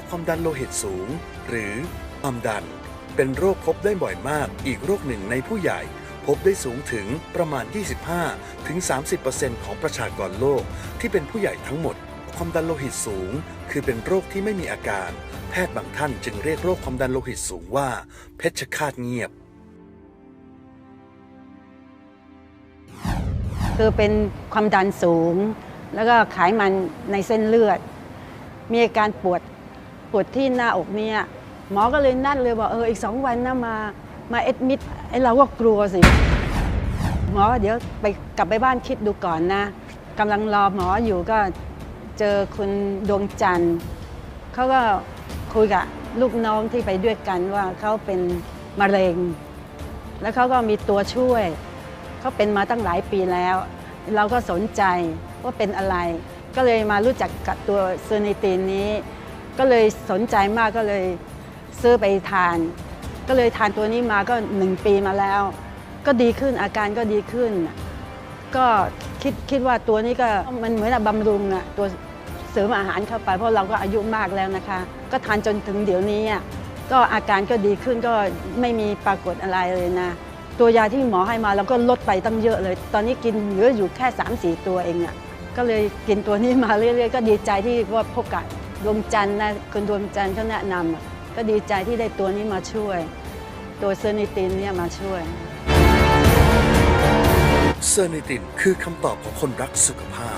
คความดันโลหิตสูง หรือความดัน เป็นโรคพบได้บ่อยมาก อีกโรคหนึ่งในผู้ใหญ่ พบได้สูงถึงประมาณ 25 ถึง 30%ของประชากรโลกที่เป็นผู้ใหญ่ทั้งหมด ความดันโลหิตสูง คือเป็นโรคที่ไม่มีอาการ แพทย์บางท่านจึงเรียกโรคความดันโลหิตสูงว่า เพชฌฆาตเงียบ คือเป็นความดันสูง แล้วก็ไขมันในเส้นเลือด มีอาการปวด ปวดที่หน้าอกเนี่ยหมอก็เลยนัดเลยบอกเอออีกสองวันนะมามาเอ็ดมิดไอ้เราก็กลัวสิ หมอเดี๋ยวไปกลับไปบ้านคิดดูก่อนนะกำลังรอหมออยู่ก็เจอคุณดวงจันทร์เขาก็คุยกับลูกน้องที่ไปด้วยกันว่าเขาเป็นมะเร็ง แล้วเขาก็มีตัวช่วยเขาเป็นมาตั้งหลายปีแล้ว เราก็สนใจว่าเป็นอะไร ก็เลยมารู้จักกับตัวเซอร์นิตินนี้ ก็เลยสนใจมากก็เลยซื้อไปทาน ก็เลยทานตัวนี้มาก็หนึ่งปีมาแล้ว ก็ดีขึ้นอาการก็ดีขึ้น ก็คิดคิดว่าตัวนี้ก็มันเหมือนบบำรุงอะตัวเสริมอาหารเข้าไป เพราะเราก็อายุมากแล้วนะคะ ก็ทานจนถึงเดี๋ยวนี้อะก็อาการก็ดีขึ้นก็ไม่มีปรากฏอะไรเลยนะ ตัวยาที่หมอให้มาเราก็ลดไปตั้งเยอะเลย ตอนนี้กินเหลืออยู่แค่ 3 4 ตัวเองอะ่ะก็เลยกินตัวนี้มาเรื่อยๆ ก็ดีใจที่ว่าพบกับ ดวงจันทร์นะคุณดวงจันทร์เขาแนะนำก็ดีใจที่ได้ตัวนี้มาช่วย ตัวเซอร์นิตินเนี่ยมาช่วยเซอร์นิตินคือคำตอบของคนรักสุขภาพ